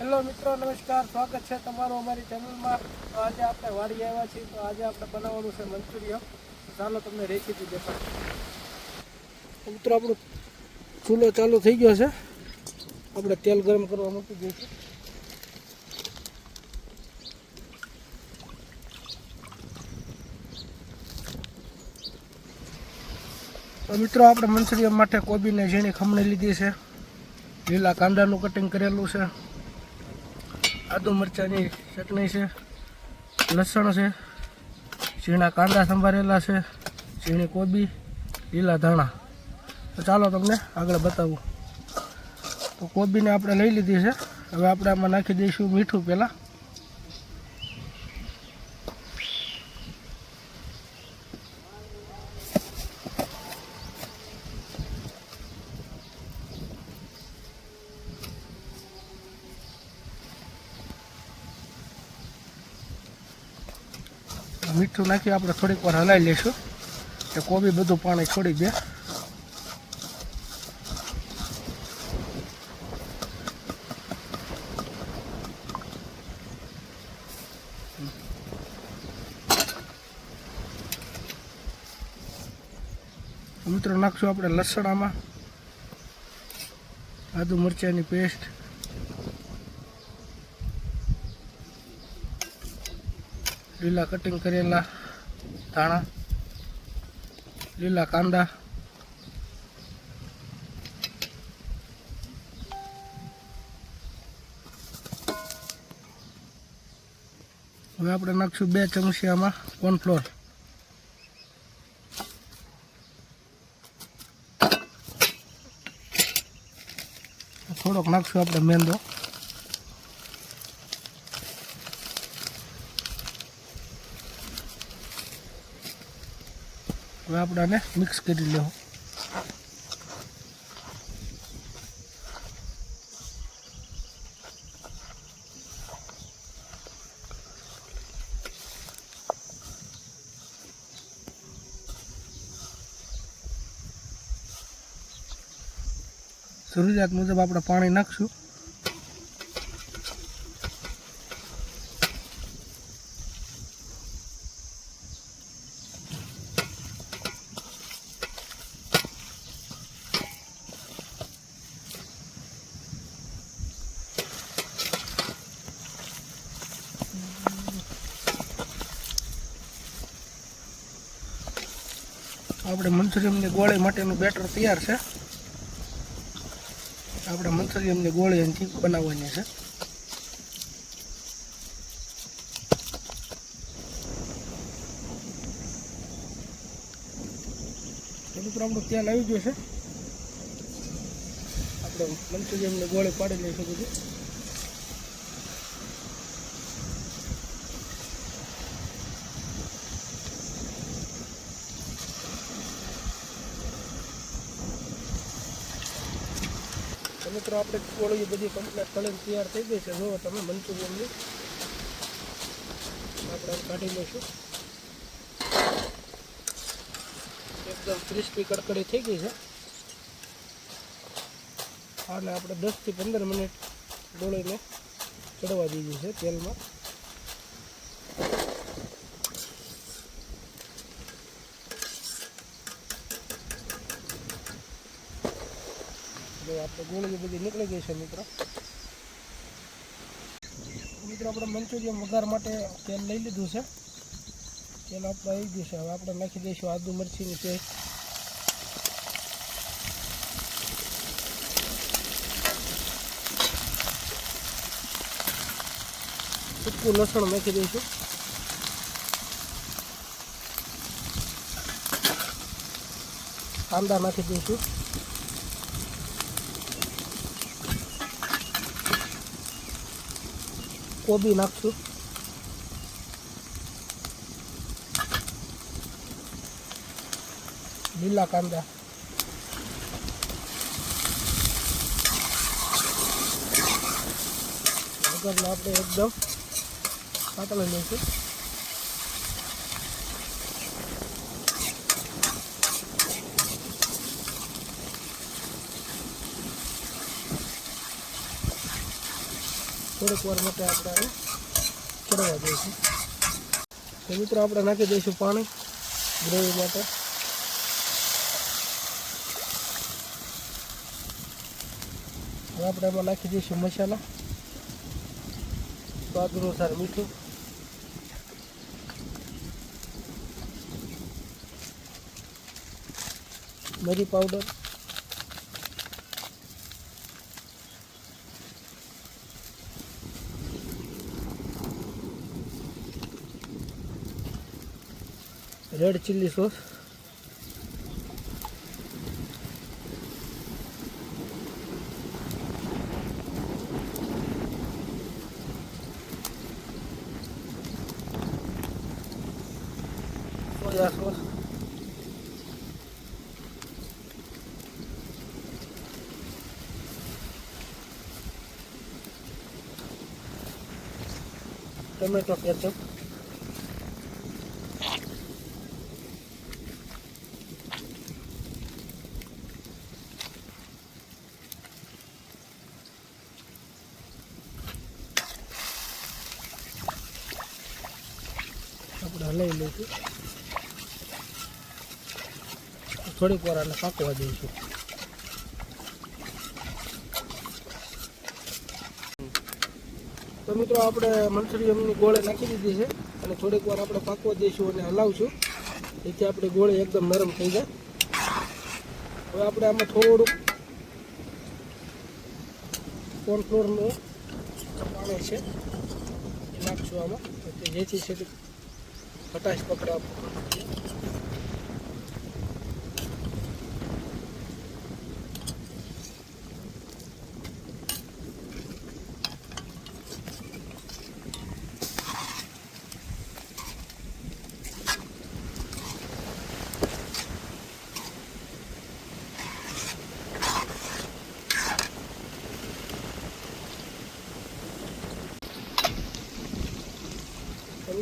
Hello મિત્રો, નમસ્કાર. સ્વાગત છે તમારું અમારી ચેનલમાં. તો આજે આપણે વાડી આવ્યા છીએ. તો આજે આપણે બનાવવાનું છે મંચુરિયમ ચાલો તમને રેસીપી દેખાડ. મિત્રો, આપણો ચૂલો ચાલુ થઈ ગયો છે. આપણે તેલ ગરમ કરવા મૂકી દઈશું. તો મિત્રો, આપણે મંચુરિયમ માટે કોબીને ઝીણી ખમણી લીધી છે. લીલા કાંદાનું કટિંગ કરેલું છે. આદુ મરચાંની ચટણી છે, લસણ છે, ઝીણા કાંદા સંભારેલા છે, ઝીણી કોબી, લીલા ધાણા. તો ચાલો તમને આગળ બતાવું. તો કોબીને આપણે લઈ લીધી છે. હવે આપણે આમાં નાખી દઈશું મીઠું પહેલાં. મીઠું નાખી આપણે થોડીક વાર હલાવી લઈશું. કે કોબી બધું પાણી છોડી દે. મિત્રો, નાખશું આપણે લસણ આમાં આદુ મરચાંની પેસ્ટ લીલા કટિંગ કરેલા, ધાણા, લીલા કાંદા, હવે આપણે નાખશું બે ચમચી આમાં કોર્નફ્લોર થોડોક નાખશું આપણે મેંદો. હવે આપણે આને મિક્સ કરી લેવું. જરૂરિયાત મુજબ આપણે પાણી નાખશું. આપણે મંચુરિયમની ગોળી માટેનું બેટર તૈયાર છે. આપણે મંચુરિયમની ગોળી અહીંથી બનાવવાની છે. મિત્રો આપણું તેલ આવી ગયું છે. આપણે મંચુરિયમની ગોળી પાડી લઈશું બધું. મિત્રો, આપણે ગોળી બધી કમ્પ્લેટ કલર તૈયાર થઈ ગઈ છે. જુઓ તમે મંચુરિયનની આપણે કાઢી લઈશું. એકદમ ક્રિસ્પી કડકડી થઈ ગઈ છે. આને આપણે દસથી પંદર મિનિટ ડોળીને ચડવા દીધી છે તેલમાં. આપણે ગોળી બધી નીકળી ગઈ છે મિત્રો. મિત્રો, આપણે મંચુરિયન વઘાર માટે તેલ લઈ લીધું છે. તેલ આપણે આવી ગયું છે. હવે આપણે નાખી દઈશું આદુ મરચીની પેસ્ટ. સૂકું લસણ નાખી દઈશું. કાંદા નાખી દઈશું. કોબી નાખશું. લીલા કાંદા. વગરના આપણે એકદમ પાતળી લઈશું. થોડીક વાર માટે આપણે ચડવા દઈશું. તો મિત્રો આપણે નાખી દઈશું પાણી ગ્રેવી માટે. આપણે એમાં નાખી દઈશું મસાલા સ્વાદ અનુસાર મીઠું. મરી powder. Red chilli sauce soya sauce tomato ketchup હલાવી લઈશું. થોડીક વાર આને પાકવા દઈશું. તો મિત્રો આપણે મંચુરિયમની ગોળે નાખી દીધી છે અને થોડીક વાર આપણે પાકવા દઈશું અને હલાવશું. જેથી આપણી ગોળી એકદમ નરમ થઈ જાય. હવે આપણે આમાં થોડુંક કોર્નફ્લોરનું પાણી છે. નાખશું આમાં. જેથી છે તે ખટાશ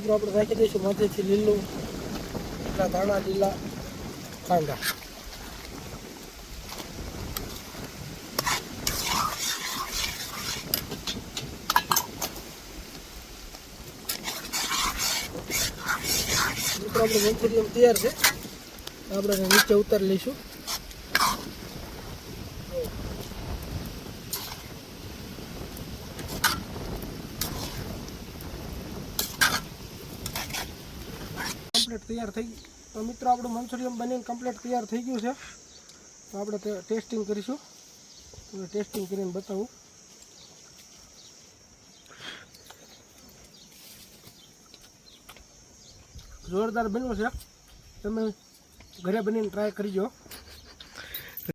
મિત્રો, આપણે રાખી દઈશું માથેથી લીલું. એટલા ધાણા, લીલા કાંદા મિત્રો, આપણે મંચુરિયમ તૈયાર છે. આપણે નીચે ઉતારી લઈશું. કમ્પ્લીટ તૈયાર થઈ તો મિત્રો, આપણું મંચુરિયમ બનીને કમ્પ્લીટ તૈયાર થઈ ગયું છે. તો આપણે ટેસ્ટિંગ કરીશું. તો ટેસ્ટિંગ કરીને બતાવું. જોરદાર બન્યું છે. તમે ઘરે બનીને ટ્રાય કરજો